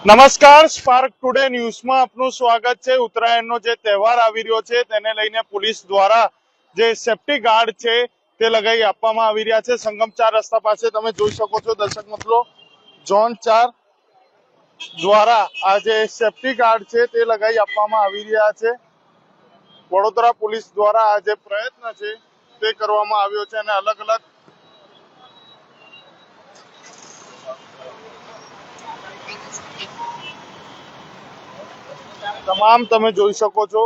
નમસ્કાર, spark today ન્યૂઝમાં આપનું સ્વાગત છે. ઉત્તરાયણનો જે તહેવાર આવી રહ્યો છે, તેને લઈને પોલીસ દ્વારા જે સેફટી ગાર્ડ છે, તે લગાવી આપવામાં આવી રહ્યા છે. સંગમ ચાર રસ્તા પાસે તમે જોઈ શકો છો, દર્શક મિત્રો. ઝોન ચાર દ્વારા આ જે સેફટી ગાર્ડ છે, તે લગાવી આપવામાં આવી રહ્યા છે. વડોદરા પોલીસ દ્વારા આ જે પ્રયત્ન છે, તે કરવામાં આવ્યો છે અને અલગ અલગ તમામ તમે જોઈ શકો છો.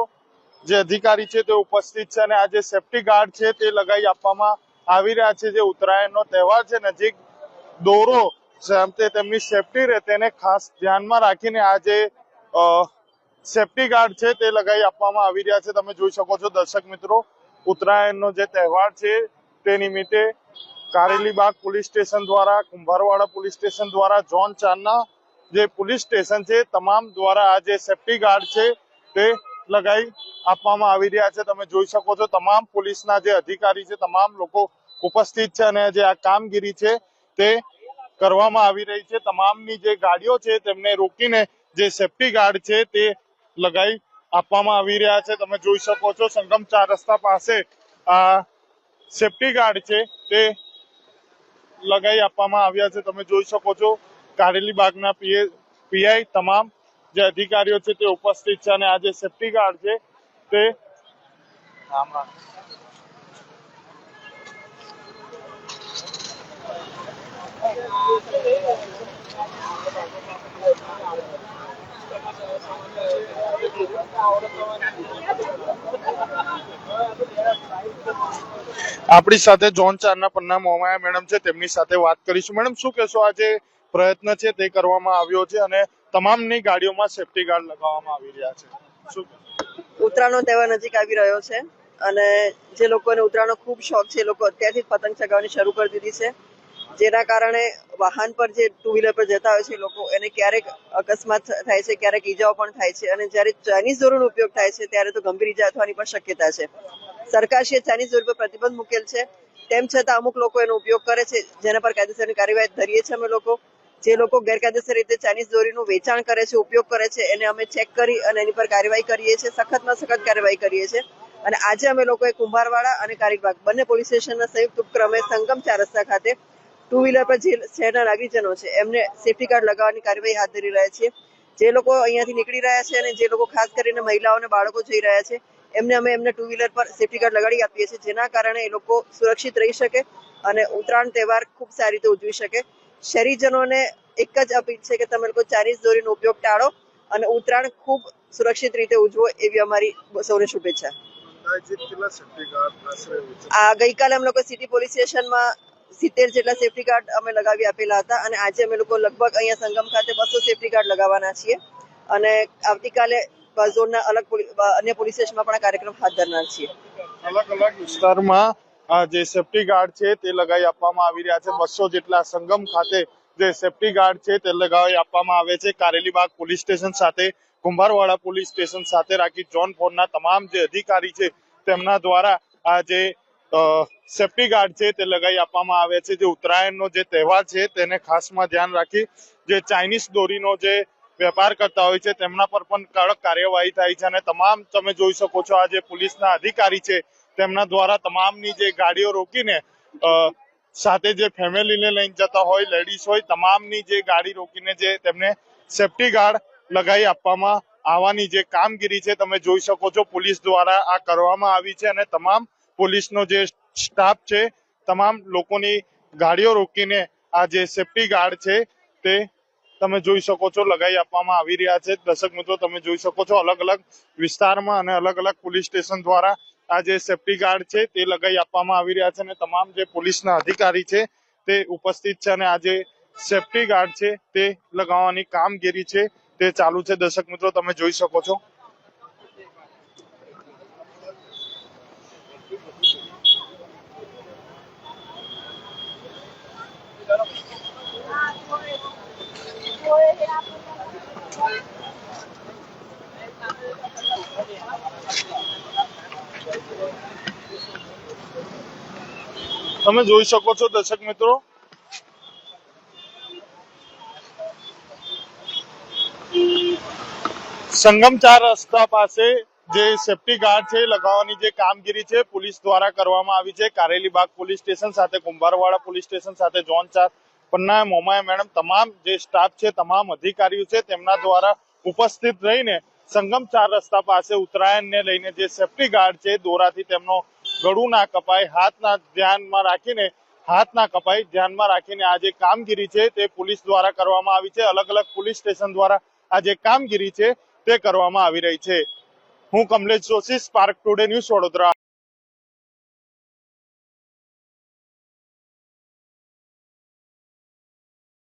જે અધિકારી છે તે ઉપસ્થિત છે અને આ જે સેફટી ગાર્ડ છે તે લગાવી આપવામાં આવી રહ્યા છે. જે ઉત્તરાયણનો તહેવાર છે, નજીક દોરો તે તેમની સેફટી રહે તેને ખાસ ધ્યાનમાં રાખીને આ જે સેફટી ગાર્ડ છે તે લગાવી આપવામાં આવી રહ્યા છે. તમે જોઈ શકો છો દર્શક મિત્રો, ઉત્તરાયણનો જે તહેવાર છે તે નિમિત્તે કારેલીબાગ પોલીસ સ્ટેશન દ્વારા, કુંભારવાડા પોલીસ સ્ટેશન દ્વારા, ઝોન ચારના જે પોલીસ સ્ટેશન છે, તમામ દ્વારા આ જે સેફટી ગાર્ડ છે, તે લગાવી આપવામાં આવી રહ્યા છે. તમે જોઈ શકો છો, તમામ પોલીસના જે અધિકારી છે, તમામ લોકો ઉપસ્થિત છે અને જે આ કામગીરી છે, તે કરવામાં આવી રહી છે. તમામની જે ગાડીઓ છે, તેમને રોકીને જે સેફટી ગાર્ડ છે, તે લગાવી આપવામાં આવી રહ્યા છે. તમે જોઈ શકો છો, સંગમ ચાર રસ્તા પાસે આ સેફટી ગાર્ડ છે, તે લગાવી આપવામાં આવ્યા છે. તમે જોઈ શકો છો કારેલી બાગના પીઆઈ તમામ જે અધિકારીઓ છે તે ઉપસ્થિત છે અને આ જે સેફટી ગાર્ડ છે તે આપણી સાથે જોન ચારના પન્ના મોમાયા મેડમ છે, તેમની સાથે વાત કરીશું. મેડમ, શું કહેશો આ જે પ્રયત્ન છે તે કરવામાં આવ્યો છે અને તમામની ગાડીઓમાં સેફટી ગાર્ડ લગાવવામાં આવી રહ્યા છે. ઉત્તરાયણનો તહેવાર નજીક આવી રહ્યો છે અને જે લોકોને ઉત્તરાયણનો ખૂબ શોખ છે એ લોકો અત્યારથી પતંગ ચગાવવાની શરૂ કરી દીધી છે. જેના કારણે વાહન પર જે ટુ વ્હીલર પર જતા હોય છે લોકો, એને ક્યારેક અકસ્માત થાય છે, ક્યારેક ઈજાઓ પણ થાય છે અને જ્યારે ચાઇનીઝ દોરોનો ઉપયોગ થાય છે ત્યારે તો ગંભીર ઈજા થવાની પણ શક્યતા છે. સરકારશ્રીએ ચાઇનીઝ દોરી પર પ્રતિબંધ મૂકેલ છે. તેમ છતાં અમુક લોકો એનો ઉપયોગ કરે છે, જેના પર કાયદેસરની કાર્યવાહી ધરીએ છીએ અમે લોકો. જે લોકો ગેરકાયદેસર રીતે ચાઇનીઝ દોરીનું વેચાણ કરે છે, ઉપયોગ કરે છે, એને અમે ચેક કરી અને એની પર કાર્યવાહી કરીએ છીએ, સખતમાં સખત કાર્યવાહી કરીએ છીએ. અને આજે અમે લોકોએ કુંભારવાડા અને કારીબાગ બંને પોલીસ સ્ટેશનના સંયુક્ત ઉપક્રમે સંગમ ચાર રસ્તા ખાતે ટુ વ્હીલર પર જે શહેરના નાગરિકજનો છે, એમને સેફટી કાર્ડ લગાવવાની કાર્યવાહી હાથ ધરી રહ્યા છીએ. જે લોકો અહીંયાથી નીકળી રહ્યા છે અને જે લોકો ખાસ કરીને મહિલાઓ અને બાળકો જઈ રહ્યા છે, એમને અમે એમને ટુ વ્હીલર પર સેફટી કાર્ડ લગાડી આપીએ છીએ, જેના કારણે એ લોકો સુરક્ષિત રહી શકે અને ઉત્તરાયણ તહેવાર ખૂબ સારી રીતે ઉજવી શકે. શહેરીજનોને એક જ અપીલ છે કે તમે લોકો ચાઇનીઝ દોરીનો ઉપયોગ ટાળો અને ઉત્તરાયણ ખૂબ સુરક્ષિત રીતે ઉજવો એવી અમારી સૌને શુભેચ્છા? આ ગઈકાલે અમે લોકો સિટી પોલીસ સ્ટેશનમાં સિત્તેર જેટલા સેફટી ગાર્ડ અમે લગાવી આપેલા હતા અને આજે અમે લોકો લગભગ અહીંયા સંગમ ખાતે બસો સેફટી ગાર્ડ લગાવવાના છીએ અને આવતીકાલે ઝોનના અલગ અન્ય પોલીસ સ્ટેશનમાં પણ આ કાર્યક્રમ હાથ ધરનાર છીએ અલગ અલગ વિસ્તારમાં જે સેફટી ગાર્ડ છે તે લગાવી આપવામાં આવી રહ્યા છે. બસો જેટલા સંગમ ખાતે જે સેફટી ગાર્ડ છે તે લગાવી આપવામાં આવે છે. કારેલીબાગ પોલીસ સ્ટેશન સાથે કુંભારવાડા પોલીસ સ્ટેશન સાથે રાખી જોન ફોરના તમામ જે અધિકારી છે તેમના દ્વારા આ જે સેફટી ગાર્ડ છે તે લગાવી આપવામાં આવે છે. જે ઉત્તરાયણનો જે તહેવાર છે તેને ખાસમાં ધ્યાન રાખી, જે ચાઇનીઝ દોરીનો જે વેપાર કરતા હોય છે તેમના પર પણ કડક કાર્યવાહી થાય છે અને તમામ તમે જોઈ શકો છો આ જે પોલીસના અધિકારી છે તેમના દ્વારા તમામની જે ગાડીઓ રોકીને સાથે જે ફેમિલીને લઈને જતા હોય લેડીઝ હોય, તમામની જે ગાડી રોકીને જે તેમને સેફટી ગાર્ડ લગાવી આપવામાં આવવાની જે કામગીરી છે, તમે જોઈ શકો છો, પોલીસ દ્વારા આ કરવામાં આવી છે અને તમામ પોલીસનો જે સ્ટાફ છે, તમામ લોકોની ગાડીઓ રોકીને આ જે સેફટી ગાર્ડ છે, તે તમે જોઈ શકો છો, લગાવી આપવામાં આવી રહ્યા છે. દર્શક મિત્રો, તમે જોઈ શકો છો અલગ અલગ વિસ્તારમાં અને અલગ અલગ પોલીસ સ્ટેશન દ્વારા આ જે સેફટી ગાર્ડ છે તે લગાવી આપવામાં આવી રહ્યા છે અને તમામ જે પોલીસના અધિકારી છે તે ઉપસ્થિત છે અને આ જે સેફટી ગાર્ડ છે તે લગાવવાની કામગીરી છે તે ચાલુ છે. દર્શક મિત્રો, તમે જોઈ શકો છો. તમે જોઈ શકો છો, દર્શક મિત્રો. સંગમ ચાર રસ્તા પાસે જે સેફટી ગાર્ડ છે લગાવવાની જે કામગીરી છે, પોલીસ દ્વારા કરવામાં આવી છે. કારેલીબાગ પોલીસ સ્ટેશન સાથે, કુંભારવાડા પોલીસ સ્ટેશન સાથે, ઝોન ચાર પન્ના મોમાયા મેડમ, તમામ જે સ્ટાફ છે, તમામ અધિકારીઓ છે, તેમના દ્વારા ઉપસ્થિત રહીને સંગમ ચાર રસ્તા પાસે ઉત્તરાયણને લઈને જે સેફટી ગાર્ડ છે દોરાથી તેમનો ગળું ના કપાય, હાથના ધ્યાનમાં રાખીને હાથ ના કપાય, ધ્યાનમાં રાખીને આ જે કામગીરી છે તે પોલીસ દ્વારા કરવામાં આવી છે. અલગ અલગ પોલીસ સ્ટેશન દ્વારા આ જે કામગીરી છે તે કરવામાં આવી રહી છે. હું Kamlesh Joshi Spark Today News Vadodara.